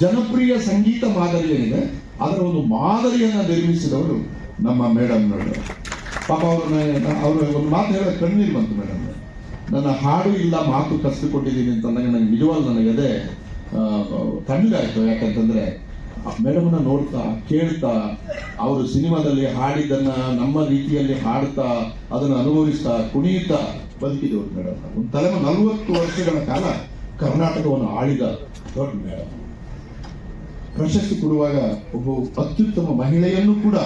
ಜನಪ್ರಿಯ ಸಂಗೀತ ಮಾದರಿ ಏನಿದೆ? ಅದರ ಒಂದು ಮಾದರಿಯನ್ನ ನಿರ್ಮಿಸಿದವರು ನಮ್ಮ ಮೇಡಮ್ ಅವರು ಪಾಪ ಅವ್ರನ್ನ ಅವರು ಒಂದು ಮಾತು ಹೇಳೋ ಕಣ್ಣೀರು ಬಂತು ಮೇಡಮ್ ನನ್ನ ಹಾಡು ಇಲ್ಲ, ಮಾತು ಕಸಿದುಕೊಂಡಿದ್ದೀನಿ ಅಂತ ನನಗೆ ನನಗೆ ನಿಜವಾಗ್ಲೂ ನನಗೆ ಅದೇ ತಣ್ಣಗಾಯಿತು. ಯಾಕಂತಂದ್ರೆ ಮೇಡಮ್ನ ನೋಡ್ತಾ, ಕೇಳ್ತಾ, ಅವರು ಸಿನಿಮಾದಲ್ಲಿ ಹಾಡಿದ್ದನ್ನು ನಮ್ಮ ರೀತಿಯಲ್ಲಿ ಹಾಡ್ತಾ, ಅದನ್ನು ಅನುಭವಿಸ್ತಾ ಕುಣಿಯುತ್ತಾ ಬದುಕಿದವರು ಮೇಡಮ್ ಒಂದು ತಲೆಮ ನಲವತ್ತು ವರ್ಷಗಳ ಕಾಲ ಕರ್ನಾಟಕವನ್ನು ಆಳಿದ ದೊಡ್ಡ ಮೇಡಮ್ ಪ್ರಶಸ್ತಿ ಕೊಡುವಾಗ ಒಬ್ಬ ಅತ್ಯುತ್ತಮ ಮಹಿಳೆಯನ್ನು ಕೂಡ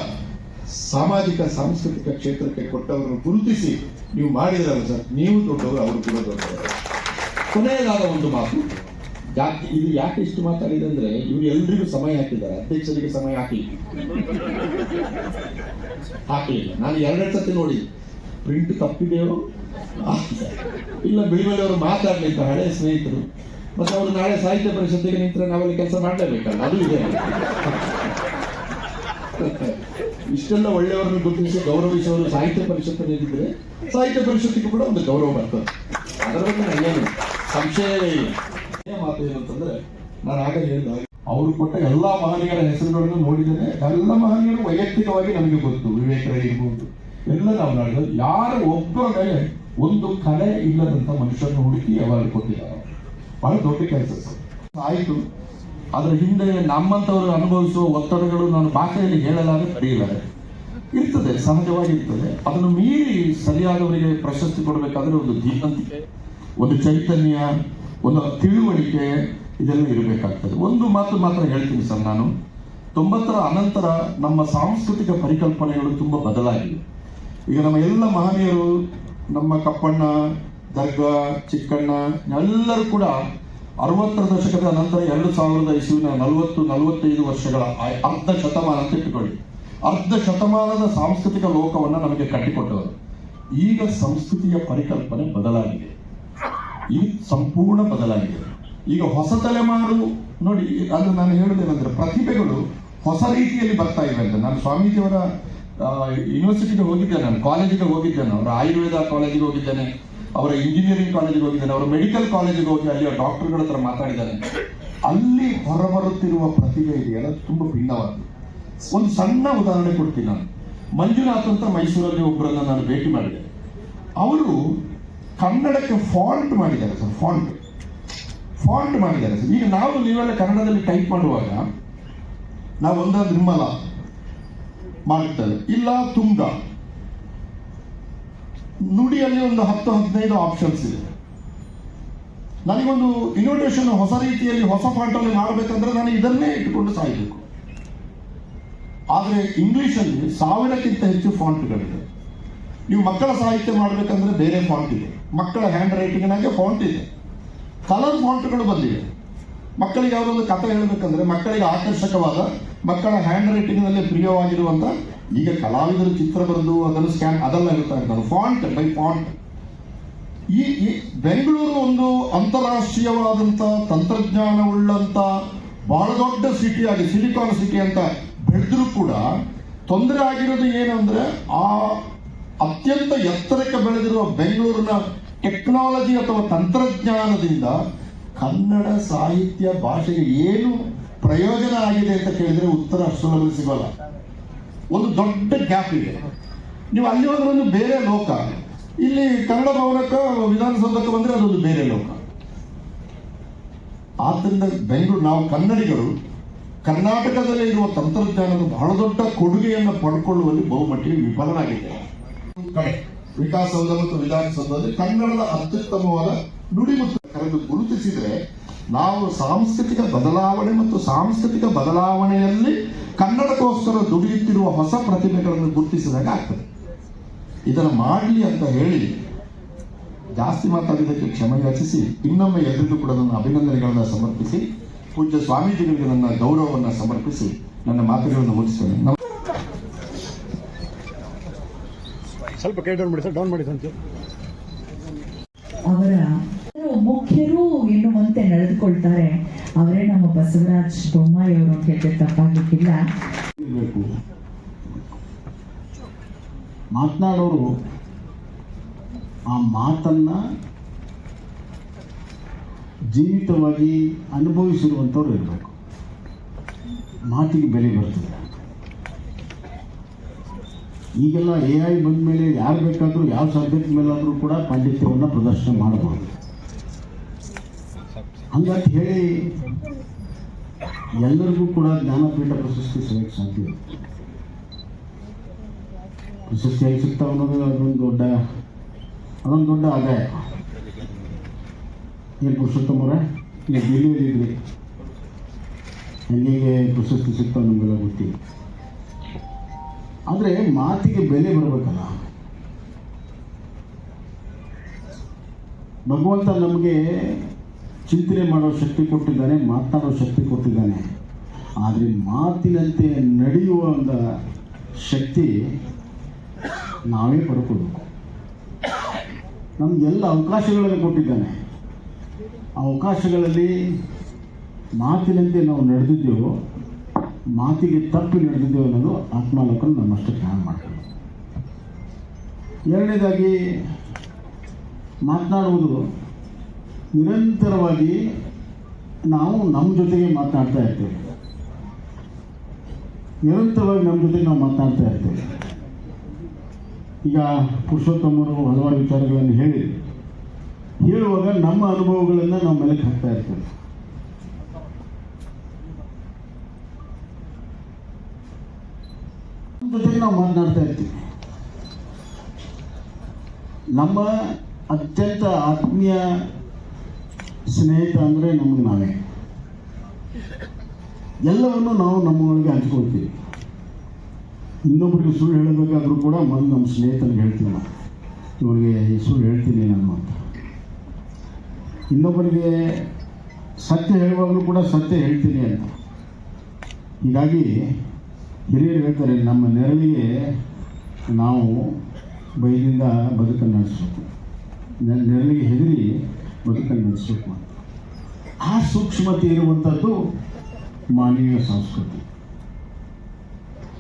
ಸಾಮಾಜಿಕ, ಸಾಂಸ್ಕೃತಿಕ ಕ್ಷೇತ್ರಕ್ಕೆ ಕೊಟ್ಟವರನ್ನು ಗುರುತಿಸಿ ನೀವು ಮಾಡಿದ್ರಲ್ಲ ಸರ್, ನೀವು ದೊಡ್ಡವರು, ಅವರು ಕೂಡ ದೊಡ್ಡವರು. ಕೊನೆಯದಾದ ಒಂದು ಮಾತು, ಯಾಕೆ, ಇದು ಯಾಕೆ ಇಷ್ಟು ಮಾತಾಡಿದೆ ಅಂದ್ರೆ ಇವರು ಎಲ್ರಿಗೂ ಸಮಯ ಹಾಕಿದ್ದಾರೆ, ಅಧ್ಯಕ್ಷರಿಗೆ ಸಮಯ ಹಾಕಿ. ಹಾಕಲಿಲ್ಲ ನಾನು ಎರಡೆರಡು ಸತಿ ನೋಡಿ ಪ್ರಿಂಟ್ ತಪ್ಪಿದೆಯೋ? ಇಲ್ಲ ಬಿಳಿಮಲೆಯವರು ಅಂತ ಹಳೆ ಸ್ನೇಹಿತರು. ಮತ್ತೆ ಅವರು ನಾಳೆ ಸಾಹಿತ್ಯ ಪರಿಷತ್ತಿಗೆ ನಿಂತರೆ ನಾವಲ್ಲಿ ಕೆಲಸ ಮಾಡಲೇಬೇಕಲ್ಲ, ಅದು ಇದೆ. ಇಷ್ಟೆಲ್ಲ ಒಳ್ಳೆಯವರನ್ನು ಗುರುತಿಸಿ ಗೌರವಿಸುವವರು ಸಾಹಿತ್ಯ ಪರಿಷತ್ತು ನೀಡಿದ್ರೆ ಸಾಹಿತ್ಯ ಪರಿಷತ್ತಿಗೂ ಕೂಡ ಒಂದು ಗೌರವ ಬರ್ತದೆ. ಅದರ ಬಗ್ಗೆ ನನಗೇನು ಸಂಶಯವೇ ಇಲ್ಲ. ಮಾತು ಏನು ಅಂತಂದ್ರೆ ನಾನು ಆಗ ಹೇಳಿದ ಅವರು ಕೊಟ್ಟ ಎಲ್ಲಾ ಮಹನೀಯರ ಹೆಸರುಗಳನ್ನು ನೋಡಿದರೆ ಎಲ್ಲ ಮಹನೀಯರು ವೈಯಕ್ತಿಕವಾಗಿ ನಮಗೆ ಗೊತ್ತು, ವಿವೇಕರೇ ಇರ್ಬೋದು. ಎಲ್ಲ ನಾವು ನೋಡಿದ್ರೆ ಯಾರು ಒಬ್ಬರ ಮೇಲೆ ಒಂದು ಕಲೆ ಇಲ್ಲದಂತ ಮನುಷ್ಯರನ್ನು ಹುಡುಕಿ ಯಾವಾಗ ಕೊಟ್ಟಿದ್ದಾರೆ. ಬಹಳ ದೊಡ್ಡ ಕೆಲಸ ಆಯಿತು. ಅದರ ಹಿಂದೆ ನಮ್ಮಂಥವರು ಅನುಭವಿಸುವ ಒತ್ತಡಗಳು ನಾನು ಭಾಷೆಯಲ್ಲಿ ಹೇಳಲಾರೆ ಬರೆಯಲಾರೆ ಇರ್ತದೆ, ಸಹಜವಾಗಿ ಇರ್ತದೆ. ಅದನ್ನು ಮೀರಿ ಸರಿಯಾದವರಿಗೆ ಪ್ರಶಸ್ತಿ ಕೊಡಬೇಕಾದ್ರೆ ಒಂದು ಧೀಮಂತಿಕೆ, ಒಂದು ಚೈತನ್ಯ, ಒಂದು ತಿಳುವಳಿಕೆ ಇದೆಲ್ಲ ಇರಬೇಕಾಗ್ತದೆ. ಒಂದು ಮಾತು ಮಾತ್ರ ಹೇಳ್ತೀನಿ ಸರ್ ನಾನು. ತೊಂಬತ್ತರ ಅನಂತರ ನಮ್ಮ ಸಾಂಸ್ಕೃತಿಕ ಪರಿಕಲ್ಪನೆಗಳು ತುಂಬ ಬದಲಾಗಿವೆ. ಈಗ ನಮ್ಮ ಎಲ್ಲ ಮಹನೀಯರು, ನಮ್ಮ ಕಪ್ಪಣ್ಣ ದರ್ಗಾ ಚಿಕ್ಕಣ್ಣ, ಎಲ್ಲರೂ ಕೂಡ ಅರವತ್ತರ ದಶಕದ ನಂತರ ಎರಡು ಸಾವಿರದ ಇಸುವಿನ ನಲವತ್ತು, ನಲವತ್ತೈದು ವರ್ಷಗಳ ಅರ್ಧ ಶತಮಾನ ಅಂತ ಇಟ್ಟುಕೊಳ್ಳಿ. ಅರ್ಧ ಶತಮಾನದ ಸಾಂಸ್ಕೃತಿಕ ಲೋಕವನ್ನು ನಮಗೆ ಕಟ್ಟಿಕೊಟ್ಟವರು. ಈಗ ಸಂಸ್ಕೃತಿಯ ಪರಿಕಲ್ಪನೆ ಬದಲಾಗಿದೆ. ಇದು ಸಂಪೂರ್ಣ ಬದಲಾಗಿದೆ. ಈಗ ಹೊಸ ತಲೆಮಾರು ನೋಡಿ, ಅದು ನಾನು ಹೇಳುವುದೇನೆಂದ್ರೆ ಪ್ರತಿಭೆಗಳು ಹೊಸ ರೀತಿಯಲ್ಲಿ ಬರ್ತಾ ಇವೆ ಅಂತ. ನಾನು ಸ್ವಾಮೀಜಿಯವರ ಯೂನಿವರ್ಸಿಟಿಗೆ ಹೋಗಿದ್ದೇನೆ, ನಾನು ಕಾಲೇಜಿಗೆ ಹೋಗಿದ್ದೇನೆ, ಅವರ ಆಯುರ್ವೇದ ಕಾಲೇಜಿಗೆ ಹೋಗಿದ್ದೇನೆ. ಅವರ ಇಂಜಿನಿಯರಿಂಗ್ ಕಾಲೇಜಿಗೆ ಹೋಗಿದ್ದಾನೆ, ಅವರ ಮೆಡಿಕಲ್ ಕಾಲೇಜಿಗೆ ಹೋಗಿ ಅಲ್ಲಿ ಡಾಕ್ಟರ್ಗಳ ಹತ್ರ ಮಾತಾಡಿದ್ದಾರೆ ಅಲ್ಲಿ ಹೊರಬರುತ್ತಿರುವ ಪ್ರತಿಭೆ ಇದೆಯಲ್ಲ, ತುಂಬಾ ಭಿನ್ನವಾದ ಒಂದು ಸಣ್ಣ ಉದಾಹರಣೆ ಕೊಡ್ತೀನಿ ನಾನು. ಮಂಜುನಾಥ್ ಅಂತ ಮೈಸೂರಲ್ಲಿ ಒಬ್ಬರನ್ನ ನಾನು ಭೇಟಿ ಮಾಡಿದೆ. ಅವರು ಕನ್ನಡಕ್ಕೆ ಫಾಂಟ್ ಮಾಡಿದ್ದಾರೆ ಸರ್ ಫಾಂಟ್ ಫಾಂಟ್ ಮಾಡಿದ್ದಾರೆ ಸರ್. ಈಗ ನಾವು ನೀವೆಲ್ಲ ಕನ್ನಡದಲ್ಲಿ ಟೈಪ್ ಮಾಡುವಾಗ ನಾವು ಒಂದಾದ ನಿರ್ಮಲ ಮಾಡುತ್ತೇವೆ ಇಲ್ಲ ತುಂಗ ನುಡಿಯಲ್ಲಿ ಒಂದು ಹತ್ತು ಹದಿನೈದು ಆಪ್ಷನ್ಸ್ ಇದೆ. ನನಗೊಂದು ಇನೋವೇಷನ್ ಹೊಸ ರೀತಿಯಲ್ಲಿ ಹೊಸ ಫಾಂಟಲ್ಲಿ ಮಾಡಬೇಕಂದ್ರೆ ನಾನು ಇದನ್ನೇ ಇಟ್ಟುಕೊಂಡು ಸಾಯಬೇಕು. ಆದರೆ ಇಂಗ್ಲಿಷಲ್ಲಿ ಸಾವಿರಕ್ಕಿಂತ ಹೆಚ್ಚು ಫಾಂಟ್ಗಳಿದೆ ನೀವು ಮಕ್ಕಳ ಸಾಹಿತ್ಯ ಮಾಡಬೇಕಂದ್ರೆ ಬೇರೆ ಫಾಂಟ್ ಇದೆ. ಮಕ್ಕಳ ಹ್ಯಾಂಡ್ ರೈಟಿಂಗ್ನಾಗೆ ಫಾಂಟ್ ಇದೆ. ಕಲರ್ ಫಾಂಟ್ಗಳು ಬಂದಿವೆ ಮಕ್ಕಳಿಗೆ ಯಾವುದೊಂದು ಕಥೆ ಹೇಳಬೇಕಂದ್ರೆ ಮಕ್ಕಳಿಗೆ ಆಕರ್ಷಕವಾದ ಮಕ್ಕಳ ಹ್ಯಾಂಡ್ ರೈಟಿಂಗ್ನಲ್ಲಿ ಪ್ರಿಯವಾಗಿರುವಂಥ ಈಗ ಕಲಾವಿದರು ಚಿತ್ರ ಬರೆದು ಅದನ್ನು ಸ್ಕ್ಯಾನ್ ಅದೆಲ್ಲ ಇರ್ತಾ ಇರ್ತಾರೆ ಫಾಂಟ್ ಬೈ ಫಾಂಟ್ ಈ ಬೆಂಗಳೂರು ಒಂದು ಅಂತಾರಾಷ್ಟ್ರೀಯವಾದಂಥ ತಂತ್ರಜ್ಞಾನವುಳ್ಳಂಥ ಬಹಳ ದೊಡ್ಡ ಸಿಟಿ ಆಗಿ ಸಿಲಿಕಾನ್ ಸಿಟಿ ಅಂತ ಬೆಳೆದ್ರೂ ಕೂಡ ತೊಂದರೆ ಆಗಿರೋದು ಏನು ಅಂದ್ರೆ ಆ ಅತ್ಯಂತ ಎತ್ತರಕ್ಕೆ ಬೆಳೆದಿರುವ ಬೆಂಗಳೂರಿನ ಟೆಕ್ನಾಲಜಿ ಅಥವಾ ತಂತ್ರಜ್ಞಾನದಿಂದ ಕನ್ನಡ ಸಾಹಿತ್ಯ ಭಾಷೆಗೆ ಏನು ಪ್ರಯೋಜನ ಆಗಿದೆ ಅಂತ ಕೇಳಿದ್ರೆ ಉತ್ತರ ಸುಲಭ ಸಿಗೋಲ್ಲ. ಒಂದು ದೊಡ್ಡ ಗ್ಯಾಪ್ ಇದೆ. ನೀವು ಅಲ್ಲಿ ಹೋದ್ರೆ ಒಂದು ಬೇರೆ ಲೋಕ. ಇಲ್ಲಿ ಕನ್ನಡ ಭವನಕ್ಕೆ ವಿಧಾನಸೌಧಕ್ಕೆ ಬಂದ್ರೆ ಅದೊಂದು ಬೇರೆ ಲೋಕ. ಆದ್ದರಿಂದ ಬೆಂಗಳೂರು, ನಾವು ಕನ್ನಡಿಗರು, ಕರ್ನಾಟಕದಲ್ಲಿ ಇರುವ ತಂತ್ರಜ್ಞಾನದ ಬಹಳ ದೊಡ್ಡ ಕೊಡುಗೆಯನ್ನು ಪಡ್ಕೊಳ್ಳುವಲ್ಲಿ ಬಹುಮಟ್ಟಿಗೆ ವಿಫಲರಾಗಿದ್ದೇವೆ ವಿಕಾಸಸೌಧ ಮತ್ತು ವಿಧಾನಸೌಧದಲ್ಲಿ ಕನ್ನಡದ ಅತ್ಯುತ್ತಮವಾದ ನುಡಿ ಮತ್ತು ಕರೆದು ಗುರುತಿಸಿದ್ರೆ ನಾವು ಸಾಂಸ್ಕೃತಿಕ ಬದಲಾವಣೆ ಮತ್ತು ಸಾಂಸ್ಕೃತಿಕ ಬದಲಾವಣೆಯಲ್ಲಿ ಕನ್ನಡಕ್ಕೋಸ್ಕರ ದುಡಿಯುತ್ತಿರುವ ಹೊಸ ಪ್ರತಿಭೆಗಳನ್ನು ಗುರುತಿಸಿದಾಗ ಆಗ್ತದೆ. ಇದನ್ನು ಮಾಡಲಿ ಅಂತ ಹೇಳಿ ಜಾಸ್ತಿ ಮಾತಾಡಿದ್ದಕ್ಕೆ ಕ್ಷಮೆ ಯಾಚಿಸಿ ಇನ್ನೊಮ್ಮೆ ಎಲ್ರಿಗೂ ಕೂಡ ನನ್ನ ಅಭಿನಂದನೆಗಳನ್ನು ಸಮರ್ಪಿಸಿ ಪೂಜ್ಯ ಸ್ವಾಮೀಜಿಗಳಿಗೆ ನನ್ನ ಗೌರವವನ್ನು ಸಮರ್ಪಿಸಿ ನನ್ನ ಮಾತುಗಳನ್ನು ಮುಗಿಸ್ತೇನೆ. ಸ್ವಲ್ಪ ಕೇಳಿ ಡೌನ್ ಮಾಡಿ ಸರ್ ಡೌನ್ ಮಾಡಿ ಸಂಚು ಅವರ ಮುಖ್ಯರು ಎನ್ನುವಂತೆ ನಡೆದುಕೊಳ್ತಾರೆ. ಅವರೇ ನಮ್ಮ ಬಸವರಾಜ್ ಬೊಮ್ಮಾಯಿ ಅವರು ಅಂತ ಹೇಳಿದ್ರೆ ತಪ್ಪಾಗಲಿಕ್ಕಿಲ್ಲ. ಮಾತನಾಡೋರು ಆ ಮಾತನ್ನ ಜೀವಿತವಾಗಿ ಅನುಭವಿಸಿರುವಂಥವ್ರು ಇರಬೇಕು. ಮಾತಿಗೆ ಬೆಲೆ ಬರ್ತದೆ. ಈಗೆಲ್ಲ ಎ ಐ ಬಂದ ಮೇಲೆ ಯಾರು ಬೇಕಾದರೂ ಯಾವ ಸಬ್ಜೆಕ್ಟ್ ಮೇಲಾದರೂ ಕೂಡ ಪಾಂಡಿತ್ಯವನ್ನು ಪ್ರದರ್ಶನ ಮಾಡಬಹುದು ಹಂಗಂತ ಹೇಳಿ ಎಲ್ಲರಿಗೂ ಕೂಡ ಜ್ಞಾನಪೀಠ ಪ್ರಶಸ್ತಿ ಸಿಗಕ್ಕೆ ಸಾಧ್ಯ. ಪ್ರಶಸ್ತಿಯಾಗಿ ಸಿಗ್ತಾವ ಅನ್ನೋದು ಅದೊಂದು ದೊಡ್ಡ ಅದೊಂದು ದೊಡ್ಡ ಆದಾಯ. ಏನು ಪುರುಷೋತ್ತಮರೇ ನೀವು ದಿಲ್ಲಿಯಲ್ಲಿದ್ರಿ ಎಲ್ಲಿಗೆ ಪ್ರಶಸ್ತಿ ಸಿಗ್ತಾವೆ ನಮಗೆಲ್ಲ ಗೊತ್ತಿ? ಆದರೆ ಮಾತಿಗೆ ಬೆಲೆ ಬರಬೇಕಲ್ಲ. ಭಗವಂತ ನಮಗೆ ಚಿಂತನೆ ಮಾಡೋ ಶಕ್ತಿ ಕೊಟ್ಟಿದ್ದಾನೆ ಮಾತನಾಡೋ ಶಕ್ತಿ ಕೊಟ್ಟಿದ್ದಾನೆ. ಆದರೆ ಮಾತಿನಂತೆ ನಡೆಯುವ ಒಂದು ಶಕ್ತಿ ನಾವೇ ಪಡ್ಕೋಬೇಕು. ನಮಗೆಲ್ಲ ಅವಕಾಶಗಳನ್ನು ಕೊಟ್ಟಿದ್ದಾನೆ. ಆ ಅವಕಾಶಗಳಲ್ಲಿ ಮಾತಿನಂತೆ ನಾವು ನಡೆದಿದ್ದೆವು, ಮಾತಿಗೆ ತಪ್ಪು ನಡೆದಿದ್ದೆವು ಅನ್ನೋದು ಆತ್ಮಾಲೋಕನ ನಮ್ಮಷ್ಟು ಜ್ಞಾನ ಮಾಡ್ತೀವಿ ಎರಡನೇದಾಗಿ ಮಾತನಾಡುವುದು ನಿರಂತರವಾಗಿ ನಾವು ನಮ್ಮ ಜೊತೆಗೆ ಮಾತನಾಡ್ತಾ ಇರ್ತೇವೆ. ನಿರಂತರವಾಗಿ ನಮ್ಮ ಜೊತೆಗೆ ನಾವು ಮಾತನಾಡ್ತಾ ಇರ್ತೇವೆ. ಈಗ ಪುರುಷೋತ್ತಮರು ಹಲವಾರು ವಿಚಾರಗಳನ್ನು ಹೇಳಿ, ಹೇಳುವಾಗ ನಮ್ಮ ಅನುಭವಗಳನ್ನು ನಾವು ಮೆಲಕ್ಕೆ ಹಾಕ್ತಾ ಇರ್ತೇವೆ. ಜೊತೆಗೆ ನಾವು ಮಾತನಾಡ್ತಾ ಇರ್ತೀವಿ. ನಮ್ಮ ಅತ್ಯಂತ ಆತ್ಮೀಯ ಸ್ನೇಹಿತ ಅಂದರೆ ನಮಗೆ ನಾವೇ. ಎಲ್ಲವನ್ನು ನಾವು ನಮ್ಮೊಳಗೆ ಹಂಚ್ಕೊಳ್ತೀವಿ. ಇನ್ನೊಬ್ಬರಿಗೆ ಸುಳ್ಳು ಹೇಳಬೇಕಾದ್ರೂ ಕೂಡ ಮೊದಲು ನಮ್ಮ ಸ್ನೇಹಿತನಿಗೆ ಹೇಳ್ತೀವಿ ನಾವು. ಇವರಿಗೆ ಈ ಸುಳ್ಳು ಹೇಳ್ತೀನಿ ನಾನು ಅಂತ. ಇನ್ನೊಬ್ಬರಿಗೆ ಸತ್ಯ ಹೇಳುವಾಗಲೂ ಕೂಡ ಸತ್ಯ ಹೇಳ್ತೀನಿ ಅಂತ. ಹೀಗಾಗಿ ಹಿರಿಯರು ಹೇಳ್ತಾರೆ, ನಮ್ಮ ನೆರಳಿಗೆ ನಾವು ಬೈದಿಂದ ಬದುಕನ್ನು ನಡೆಸಬೇಕು ನೆರಳಿಗೆ ಹೆದರಿ ಬದುಕನ್ನು ನಡೆಸಬೇಕು ಆ ಸೂಕ್ಷ್ಮತೆ ಇರುವಂಥದ್ದು ಮಾನವೀಯ ಸಂಸ್ಕೃತಿ.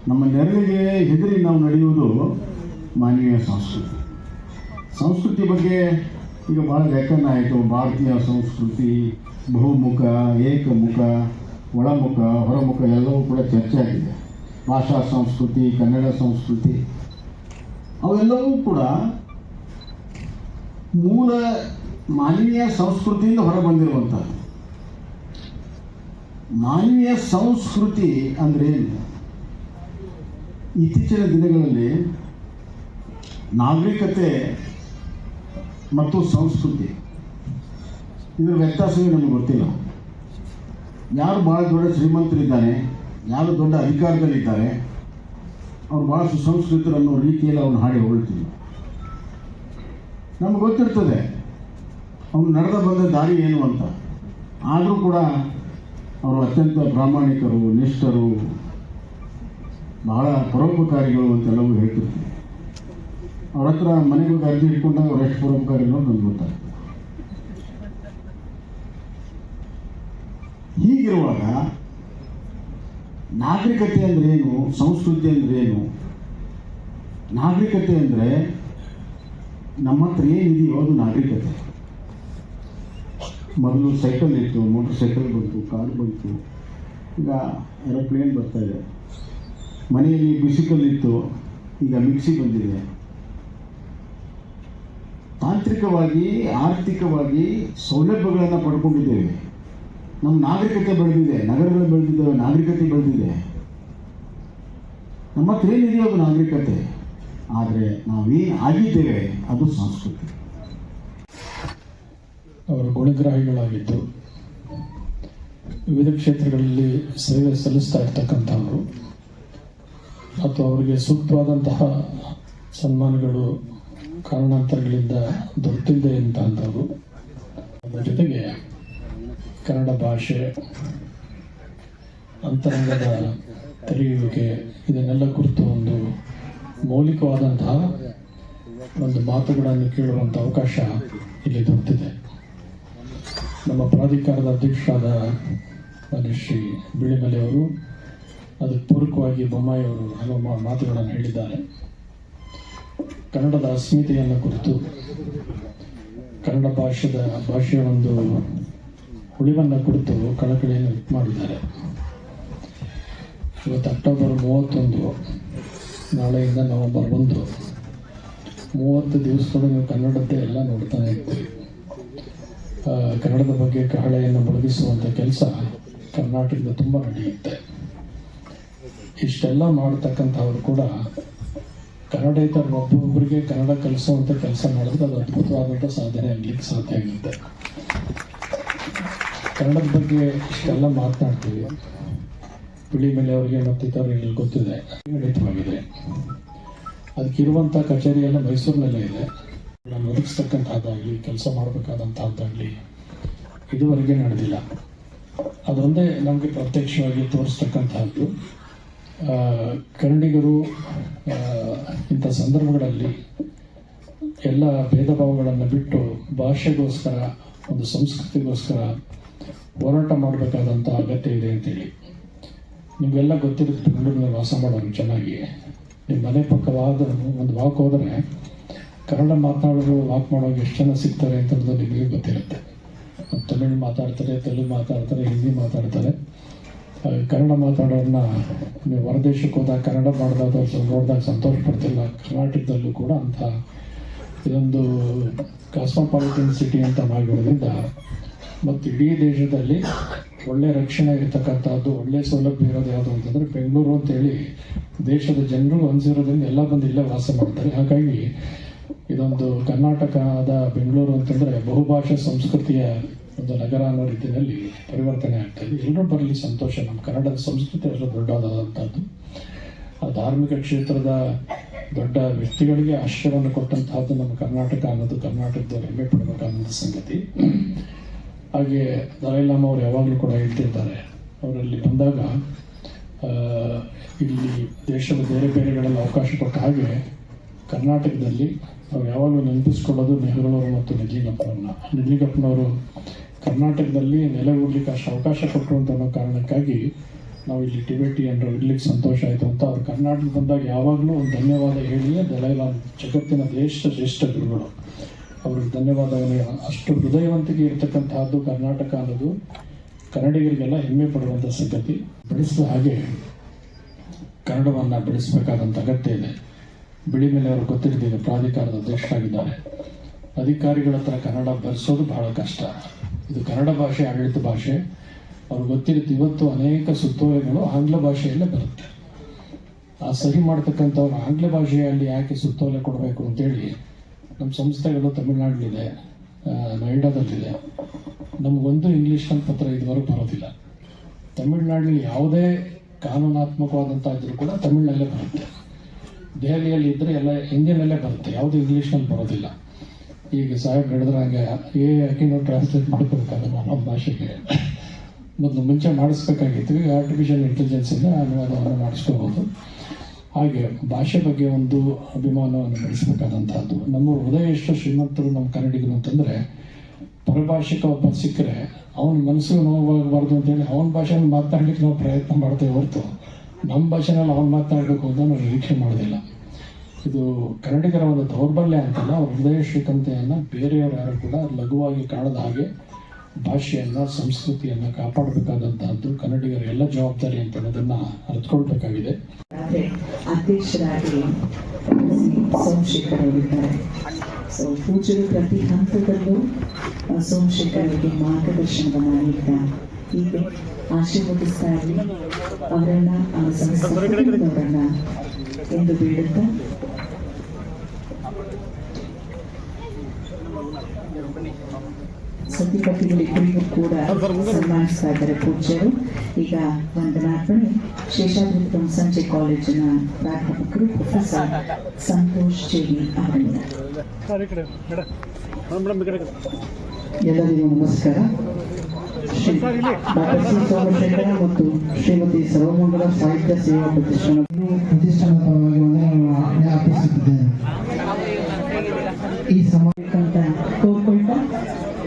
ನಮ್ಮ ನೆರಳಿಗೆ ಹೆದರಿ ನಾವು ನಡೆಯುವುದು ಮಾನವೀಯ ಸಂಸ್ಕೃತಿ. ಸಂಸ್ಕೃತಿ ಬಗ್ಗೆ ಈಗ ಭಾಳ ವ್ಯಾಖ್ಯಾನ ಆಯಿತು. ಭಾರತೀಯ ಸಂಸ್ಕೃತಿ, ಬಹುಮುಖ, ಏಕಮುಖ, ಒಳಮುಖ, ಹೊರಮುಖ ಎಲ್ಲವೂ ಕೂಡ ಚರ್ಚೆ ಆಗಿದೆ. ಭಾಷಾ ಸಂಸ್ಕೃತಿ, ಕನ್ನಡ ಸಂಸ್ಕೃತಿ, ಅವೆಲ್ಲವೂ ಕೂಡ ಮೂಲ ಮಾನವೀಯ ಸಂಸ್ಕೃತಿಯಿಂದ ಹೊರಬಂದಿರುವಂಥದ್ದು ಮಾನವೀಯ ಸಂಸ್ಕೃತಿ ಅಂದರೆ ಇತ್ತೀಚಿನ ದಿನಗಳಲ್ಲಿ ನಾಗರಿಕತೆ ಮತ್ತು ಸಂಸ್ಕೃತಿ. ಇದರ ವ್ಯತ್ಯಾಸವೇ ನಮಗೆ ಗೊತ್ತಿಲ್ಲ. ಯಾರು ಭಾಳ ದೊಡ್ಡ ಶ್ರೀಮಂತರಿದ್ದಾನೆ ಯಾರು ದೊಡ್ಡ ಅಧಿಕಾರದಲ್ಲಿದ್ದಾರೆ, ಅವ್ರು ಭಾಳ ಸುಸಂಸ್ಕೃತರು ಅನ್ನೋ ರೀತಿಯಲ್ಲಿ ಅವನು ಹಾಡಿ ಹೊಗಳ್ತೀವಿ ನಮ್ಗೆ ಗೊತ್ತಿರ್ತದೆ ಅವ್ನು ನಡೆದ ಬಂದ ದಾರಿ ಏನು ಅಂತ? ಆದರೂ ಕೂಡ ಅವರು ಅತ್ಯಂತ ಪ್ರಾಮಾಣಿಕರು, ನಿಷ್ಠರು, ಬಹಳ ಪರೋಪಕಾರಿಗಳು ಅಂತೆಲ್ಲವೂ ಹೇಳ್ತಿರ್ತೀವಿ. ಅವ್ರ ಹತ್ರ ಮನೆಗೆ ಅರ್ಜಿ ಇಟ್ಕೊಂಡಾಗ ಅವ್ರು ಎಷ್ಟು ಪರೋಪಕಾರಿಗಳು ನಮ್ಗೆ ಗೊತ್ತಾಗ್ತದೆ ಹೀಗಿರುವಾಗ ನಾಗರಿಕತೆ ಅಂದ್ರೆ ಏನು? ಸಂಸ್ಕೃತಿ ಅಂದ್ರೆ ಏನು? ನಾಗರಿಕತೆ ಅಂದರೆ ನಮ್ಮ ಹತ್ರ ಏನಿದೆಯೋ ಅದು ನಾಗರಿಕತೆ. ಮೊದಲು ಸೈಕಲ್ ಇತ್ತು ಮೋಟರ್ ಸೈಕಲ್ ಬಂತು, ಕಾರ್ ಬಂತು. ಈಗ ಏರೋಪ್ಲೇನ್ ಬರ್ತಾ ಇದೆ. ಮನೆಯಲ್ಲಿ ಬಿಸಿಕಲ್ ಇತ್ತು, ಈಗ ಮಿಕ್ಸಿ ಬಂದಿದೆ. ತಾಂತ್ರಿಕವಾಗಿ, ಆರ್ಥಿಕವಾಗಿ ಸೌಲಭ್ಯಗಳನ್ನು ಪಡ್ಕೊಂಡಿದ್ದೇವೆ. ನಮ್ಮ ನಾಗರಿಕತೆ ಬೆಳೆದಿದೆ, ನಗರಗಳು ಬೆಳೆದಿದ್ದಾವೆ, ನಾಗರಿಕತೆ ಬೆಳೆದಿದೆ. ನಮ್ಮ ಹತ್ರ ಏನಿದೆಯೋ ಅದು ನಾಗರಿಕತೆ? ಆದರೆ ನಾವೇನು ಆಗಿದ್ದೇವೆ, ಅದು ಸಂಸ್ಕೃತಿ. ಅವರು ಗುಣಗ್ರಾಹಿಗಳಾಗಿದ್ದು ವಿವಿಧ ಕ್ಷೇತ್ರಗಳಲ್ಲಿ ಸೇವೆ ಸಲ್ಲಿಸ್ತಾ ಇರ್ತಕ್ಕಂಥವರು. ಮತ್ತು ಅವರಿಗೆ ಸೂಕ್ತವಾದಂತಹ ಸನ್ಮಾನಗಳು ಕಾರಣಾಂತರಗಳಿಂದ ದೊರೆತಿದೆ ಅಂತ ಅಂದವರು. ಅದರ ಜೊತೆಗೆ ಕನ್ನಡ ಭಾಷೆ, ಅಂತರಂಗದ ತೆರೆಯುವಿಕೆ, ಇದನ್ನೆಲ್ಲ ಕುರಿತು ಒಂದು ಮೌಲಿಕವಾದಂತಹ ಒಂದು ಮಾತುಗಳನ್ನು ಕೇಳುವಂಥ ಅವಕಾಶ ಇಲ್ಲಿ ದೊರೆತಿದೆ. ನಮ್ಮ ಪ್ರಾಧಿಕಾರದ ಅಧ್ಯಕ್ಷರಾದ ಮನುಷ್ಯ ಬಿಳಿಮಲೆ ಅವರು ಅದಕ್ಕೆ ಪೂರಕವಾಗಿ ಬೊಮ್ಮಾಯಿ ಅವರು ಹಲವು ಮಾತುಗಳನ್ನು ಹೇಳಿದ್ದಾರೆ. ಕನ್ನಡದ ಅಸ್ಮಿತೆಯನ್ನು ಕುರಿತು ಕನ್ನಡ ಭಾಷೆದ ಭಾಷೆಯ ಒಂದು ಉಳಿವನ್ನು ಕುರಿತು ಕಳಕಳಿಯನ್ನು ಮಾಡಿದ್ದಾರೆ. ಇವತ್ತು ಅಕ್ಟೋಬರ್ ಮೂವತ್ತೊಂದು ನಾಳೆಯಿಂದ ನವೆಂಬರ್ ಒಂದು. ಮೂವತ್ತು ದಿವಸಗಳು ನೀವು ಕನ್ನಡದ್ದೇ ಎಲ್ಲ ನೋಡ್ತಾನೆ ಇರ್ತೀರಿ. ಆ, ಕನ್ನಡದ ಬಗ್ಗೆ ಕಹಳೆಯನ್ನು ಬೆಳಗಿಸುವಂಥ ಕೆಲಸ ಕರ್ನಾಟಕದ ತುಂಬ ನಡೆಯುತ್ತೆ. ಇಷ್ಟೆಲ್ಲ ಮಾಡ್ತಕ್ಕಂಥವ್ರು ಕೂಡ ಕನ್ನಡೇತರ ಒಬ್ಬೊಬ್ಬರಿಗೆ ಕನ್ನಡ ಕಲಿಸುವಂಥ ಕೆಲಸ ಮಾಡಿದ್ರೆ ಅದು ಅದ್ಭುತವಾದಂಥ ಸಾಧನೆ ಆಗಲಿಕ್ಕೆ ಸಾಧ್ಯ ಆಗುತ್ತೆ. ಕನ್ನಡದ ಬಗ್ಗೆ ಇಷ್ಟೆಲ್ಲ ಮಾತನಾಡ್ತೀವಿ. ಬಿಳಿ ಮೇಲೆ ಅವರಿಗೆ ಮತ್ತಿತರರಿಗೆ ಗೊತ್ತಿದೆ. ಖಂಡಿತವಾಗಿದೆ. ಅದಕ್ಕಿರುವಂಥ ಕಚೇರಿ ಎಲ್ಲ ಮೈಸೂರಿನಲ್ಲೇ ಇದೆ. ನಾನು ಒದಗಿಸ್ತಕ್ಕಂಥದ್ದಾಗಲಿ ಕೆಲಸ ಮಾಡಬೇಕಾದಂಥದ್ದಾಗಲಿ ಇದುವರೆಗೆ ನಡೆದಿಲ್ಲ. ಅದೊಂದೇ ನಮಗೆ ಪ್ರತ್ಯಕ್ಷವಾಗಿ ತೋರಿಸ್ತಕ್ಕಂಥದ್ದು ಆ, ಕನ್ನಡಿಗರು ಇಂಥ ಸಂದರ್ಭಗಳಲ್ಲಿ ಎಲ್ಲ ಭೇದ ಭಾವಗಳನ್ನು ಬಿಟ್ಟು ಭಾಷೆಗೋಸ್ಕರ ಒಂದು ಸಂಸ್ಕೃತಿಗೋಸ್ಕರ ಹೋರಾಟ ಮಾಡಬೇಕಾದಂಥ ಅಗತ್ಯ ಇದೆ ಅಂತೇಳಿ. ನಿಮಗೆಲ್ಲ ಗೊತ್ತಿರುತ್ತೆ ಬೆಂಗಳೂರಿನಲ್ಲಿ ವಾಸ ಮಾಡೋರು ಚೆನ್ನಾಗಿ. ನಿಮ್ಮ ಮನೆ ಪಕ್ಕವಾದ ಒಂದು ವಾಕ್ ಹೋದರೆ ಕನ್ನಡ ಮಾತನಾಡೋರು ವಾಕ್ ಮಾಡೋರು ಎಷ್ಟು ಜನ ಸಿಗ್ತಾರೆ ಅಂತ ನಿಮಗೆ ಗೊತ್ತಿರುತ್ತೆ. ತಮಿಳು ಮಾತಾಡ್ತಾರೆ, ತೆಲುಗು ಮಾತಾಡ್ತಾರೆ, ಹಿಂದಿ ಮಾತಾಡ್ತಾರೆ. ಕನ್ನಡ ಮಾತಾಡೋರನ್ನ ನೀವು ಹೊರದೇಶಕ್ಕೆ ಹೋದಾಗ, ಕನ್ನಡ ಮಾಡಿದಾಗ ನೋಡಿದಾಗ ಸಂತೋಷ ಪಡ್ತಿಲ್ಲ. ಕರ್ನಾಟಕದಲ್ಲೂ ಕೂಡ ಅಂತ ಇದೊಂದು ಕಾಸ್ಮೋಪಾಲಿಟನ್ ಸಿಟಿ ಅಂತ ಮಾಡಿರೋದ್ರಿಂದ ಮತ್ತು ಇಡೀ ದೇಶದಲ್ಲಿ ಒಳ್ಳೆ ರಕ್ಷಣೆ ಇರತಕ್ಕಂಥದ್ದು, ಒಳ್ಳೆ ಸೌಲಭ್ಯ ಇರೋದು ಯಾವುದು ಅಂತಂದರೆ ಬೆಂಗಳೂರು ಅಂತೇಳಿ ದೇಶದ ಜನರು ಅನಿಸಿರೋದ್ರಿಂದ ಎಲ್ಲ ಬಂದು ಇಲ್ಲೇ ವಾಸ ಮಾಡ್ತಾರೆ. ಹಾಗಾಗಿ ಇದೊಂದು ಕರ್ನಾಟಕದ ಬೆಂಗಳೂರು ಅಂತಂದ್ರೆ ಬಹುಭಾಷಾ ಸಂಸ್ಕೃತಿಯ ಒಂದು ನಗರ ಅನ್ನೋ ರೀತಿಯಲ್ಲಿ ಪರಿವರ್ತನೆ ಆಗ್ತಾ ಇದೆ. ಎಲ್ಲರೂ ಬರಲಿ ಸಂತೋಷ. ನಮ್ಮ ಕನ್ನಡದ ಸಂಸ್ಕೃತಿ ಅಷ್ಟು ದೊಡ್ಡದಾದಂಥದ್ದು. ಆ ಧಾರ್ಮಿಕ ಕ್ಷೇತ್ರದ ದೊಡ್ಡ ವ್ಯಕ್ತಿಗಳಿಗೆ ಆಶ್ರಯವನ್ನು ಕೊಟ್ಟಂತಹದ್ದು ನಮ್ಮ ಕರ್ನಾಟಕ ಅನ್ನೋದು ಕರ್ನಾಟಕದವ್ರು ಹೆಮ್ಮೆ ಪಡಬೇಕಾದಂಥ ಸಂಗತಿ. ಹಾಗೆ ದಲೈಲಾಮ ಅವರು ಯಾವಾಗಲೂ ಕೂಡ ಹೇಳ್ತಿರ್ತಾರೆ. ಅವರಲ್ಲಿ ಬಂದಾಗ ಇಲ್ಲಿ ದೇಶದ ಬೇರೆ ಬೇರೆಗಳಲ್ಲಿ ಅವಕಾಶ ಕೊಟ್ಟ ಹಾಗೆ ಕರ್ನಾಟಕದಲ್ಲಿ ನಾವು ಯಾವಾಗಲೂ ನೆನಪಿಸ್ಕೊಳ್ಳೋದು ನೆಹರೂರವರು ಮತ್ತು ನಿಡ್ಲಿಗಪ್ಪನವ್ರನ್ನ ನಿಡ್ಲಿಗಪ್ಪನವರು ಕರ್ನಾಟಕದಲ್ಲಿ ನೆಲೆಯೂರ್ಲಿಕ್ಕೆ ಅಷ್ಟು ಅವಕಾಶ ಕೊಟ್ಟರು ಅಂತ ಅನ್ನೋ ಕಾರಣಕ್ಕಾಗಿ ನಾವು ಇಲ್ಲಿ ಟಿಬೆಟಿಯನ್ರು ಇರ್ಲಿಕ್ಕೆ ಸಂತೋಷ ಆಯಿತು ಅಂತ ಅವ್ರು ಕರ್ನಾಟಕ ಬಂದಾಗ ಯಾವಾಗಲೂ ಒಂದು ಧನ್ಯವಾದ ಹೇಳಿಯೇ ದಲೈಲಾಮ್ ಜಗತ್ತಿನ ದೇಶ ಶ್ರೇಷ್ಠ ಗುರುಗಳು. ಅವ್ರಿಗೆ ಧನ್ಯವಾದವನ್ನು ಅಷ್ಟು ಹೃದಯವಂತಿಕೆ ಇರತಕ್ಕಂತಹದ್ದು ಕರ್ನಾಟಕ ಅನ್ನೋದು ಕನ್ನಡಿಗರಿಗೆಲ್ಲ ಹೆಮ್ಮೆ ಪಡುವಂಥ ಸಂಗತಿ. ಬೆಳೆಸಿದ ಹಾಗೆ ಕನ್ನಡವನ್ನು ಬೆಳೆಸಬೇಕಾದಂಥ ಅಗತ್ಯ ಇದೆ. ಬಿಳಿ ಮೇಲೆ ಅವರು ಗೊತ್ತಿರ್ತಿದೆ ಪ್ರಾಧಿಕಾರದ ಅಧ್ಯಕ್ಷರಾಗಿದ್ದಾರೆ. ಅಧಿಕಾರಿಗಳ ಹತ್ರ ಕನ್ನಡ ಬರೆಸೋದು ಬಹಳ ಕಷ್ಟ. ಇದು ಕನ್ನಡ ಭಾಷೆ, ಆಡಳಿತ ಭಾಷೆ. ಅವ್ರಿಗೆ ಗೊತ್ತಿರುತ್ತೆ ಇವತ್ತು ಅನೇಕ ಸುತ್ತೋಲೆಗಳು ಆಂಗ್ಲ ಭಾಷೆಯಲ್ಲೇ ಬರುತ್ತೆ. ಆ ಸರಿ ಮಾಡ್ತಕ್ಕಂಥವ್ರು ಆಂಗ್ಲ ಭಾಷೆಯಲ್ಲಿ ಯಾಕೆ ಸುತ್ತೋಲೆ ಕೊಡಬೇಕು ಅಂತೇಳಿ ನಮ್ಮ ಸಂಸ್ಥೆಗಳು ತಮಿಳ್ನಾಡಲ್ಲಿದೆ ನೋಯ್ಡಾದಲ್ಲಿದೆ ನಮಗೊಂದು ಅಂತ ಪತ್ರ ಇದುವರೆಗೂ ಬರೋದಿಲ್ಲ. ತಮಿಳ್ನಾಡಲ್ಲಿ ಯಾವುದೇ ಕಾನೂನಾತ್ಮಕವಾದಂಥ ಇದ್ರೂ ಕೂಡ ತಮಿಳ್ನಲ್ಲೇ ಬರುತ್ತೆ. ದೆಹಲಿಯಲ್ಲಿ ಇದ್ದರೆ ಎಲ್ಲ ಹಿಂದಿನಲ್ಲೇ ಬರುತ್ತೆ, ಯಾವುದು ಇಂಗ್ಲೀಷ್ನಲ್ಲಿ ಬರೋದಿಲ್ಲ. ಈಗ ಸಾಹೇಬ್ ಹೇಳಿದ್ರಾಗೆ ಏ, ಯಾಕೆ ನಾವು ಟ್ರಾನ್ಸ್ಲೇಟ್ ಮಾಡ್ಕೋಬೇಕಾಗಲ್ಲ ನಮ್ಮ ಭಾಷೆಗೆ? ಮೊದಲು ಮುಂಚೆ ಮಾಡಿಸ್ಬೇಕಾಗಿತ್ತು, ಈಗ ಆರ್ಟಿಫಿಷಿಯಲ್ ಇಂಟೆಲಿಜೆನ್ಸಿಂದ ಅನುವಾದವನ್ನು ಮಾಡಿಸ್ಕೋಬೋದು. ಹಾಗೆ ಭಾಷೆ ಬಗ್ಗೆ ಒಂದು ಅಭಿಮಾನವನ್ನು ಬೆಳೆಸಬೇಕಾದಂಥದ್ದು ನಮ್ಮ ಹೃದಯ ಎಷ್ಟು ಶ್ರೀಮಂತರು ನಮ್ಮ ಕನ್ನಡಿಗರು ಅಂತಂದರೆ, ಪರಭಾಷಿಕ ಒಬ್ಬ ಸಿಕ್ಕರೆ, ಅವನ ಮನಸ್ಸಿಗೆ ನೋವಾಗಬಾರ್ದು ಅಂತೇಳಿ ಅವನ ಭಾಷೆಯನ್ನು ಮಾತಾಡಲಿಕ್ಕೆ ನಾವು ಪ್ರಯತ್ನ ಮಾಡ್ತೇವೆ ಹೊರತು ನಮ್ಮ ಭಾಷೆನಲ್ಲಿ ಅವ್ರು ಮಾತನಾಡಬೇಕು ಅಂತ ನಾವು ನಿರೀಕ್ಷೆ ಮಾಡೋದಿಲ್ಲ. ಇದು ಕನ್ನಡಿಗರ ಒಂದು ದೌರ್ಬಲ್ಯ ಅಂತಲ್ಲ, ಅವ್ರ ಹೃದಯ ಶ್ರೀಕಂತೆಯನ್ನು ಬೇರೆಯವರು ಯಾರು ಕೂಡ ಲಘುವಾಗಿ ಕಾಣದ ಹಾಗೆ ಭಾಷೆಯನ್ನು, ಸಂಸ್ಕೃತಿಯನ್ನು ಕಾಪಾಡಬೇಕಾದಂತಹದ್ದು ಕನ್ನಡಿಗರ ಎಲ್ಲ ಜವಾಬ್ದಾರಿ ಅಂತ ಅನ್ನೋದನ್ನು ಅರ್ಥಕೊಳ್ಬೇಕಾಗಿದೆ. ಸೋಮಶೇಖರ್ ಸೊ ಪೂಜರು ಪ್ರತಿ ಹಂತದಲ್ಲೂ ಸೋಮಶೇಖರ್ ಅವರಿಗೆ ಮಾರ್ಗದರ್ಶನವನ್ನು ನೀಡ್ತಾ ಹೀಗೆ ಆಶೀರ್ವದಿಸ್ತಾ ಇರಲಿ ಅವರನ್ನ ಆ ಸಂಸ್ಥೆ ಕುಟುಂಬದವರನ್ನ ಎಂದು ಬೇಡುತ್ತಾ. ಸತಿಪತಿಗಳಿಬ್ಬರಿಗೂ ಕೂಡ ಸನ್ಮಾನಿಸ್ತಾ ಇದ್ದಾರೆ ಪೂಜ್ಯರು. ಈಗ ವಂದನಾರ್ಪಣೆ. ಶೇಷಾದ್ರಿ ಸಂಜೆ ಕಾಲೇಜಿನ ಪ್ರಾಧ್ಯಾಪಕರು ಪ್ರೊಫೆಸರ್ ಸಂತೋಷ್ ಚೇಡಿ ಅವರಿಂದ. ಎಲ್ಲರಿಗೂ ನಮಸ್ಕಾರ. ಶ್ರೀ ಡಾಕ್ಟರ್ ಶ್ರೀಮತಿ ಸರ್ವಮಂಗಲ ಸಾಹಿತ್ಯ ಸೇವಾ ಪ್ರತಿಷ್ಠಾನ. ಪ್ರತಿಷ್ಠಾನದ ಪರವಾಗಿ ವಂದನೆಗಳನ್ನು ಈ ಸಮ ಅಂತ ಕೋರ್ಕೊಳ್ತಾ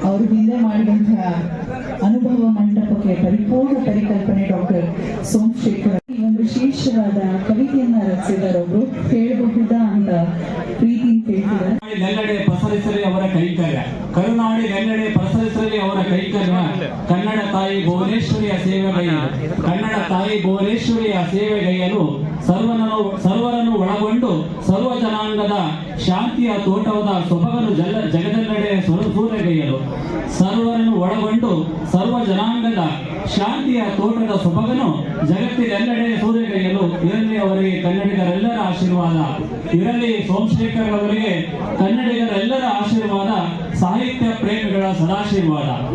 ಅವರು ಹಿಂದೆ ಮಾಡಿದಂತಹ ಅನುಭವ ಮಂಟಪಕ್ಕೆ ಪರಿಪೂರ್ಣ ಪರಿಕಲ್ಪನೆ ಡಾಕ್ಟರ್ ಸೋಮಶೇಖರ್ ಕನ್ನಡ ತಾಯಿ ಭುವನೇಶ್ವರಿಯ ಸೇವೆಗೈ ಕನ್ನಡ ತಾಯಿ ಭುವನೇಶ್ವರಿಯ ಸೇವೆಗೈಯಲು ಸರ್ವನನ್ನು ಸರ್ವರನ್ನು ಒಳಗೊಂಡು ಸರ್ವ ಜನಾಂಗದ ಶಾಂತಿಯ ತೋಟವಾದ ಸೊಬಗನ್ನು ಜಲ ಜಗದೆಲ್ಲೆಡೆ ಸೂರೆಗೈಯಲು ಸರ್ವರನ್ನು ಒಳಗೊಂಡು ಸರ್ವ ಜನಾಂಗದ ಶಾಂತಿಯ ತೋಟದ ಸೊಬಗನು ಜಗತ್ತಿನೆಲ್ಲೆಡೆ ಸೂರೆಗೈಯಲು ಇರಲಿ ಅವರಿಗೆ ಕನ್ನಡಿಗರೆಲ್ಲರ ಆಶೀರ್ವಾದ. ಇರಲಿ ಸೋಮಶೇಖರ್ ಅವರಿಗೆ ಕನ್ನಡಿಗರೆಲ್ಲರ ಆಶೀರ್ವಾದ ಸಾಹಿತ್ಯ ಪ್ರೇಮಿಗಳ ಸದಾಶೀರ್ವಾದ.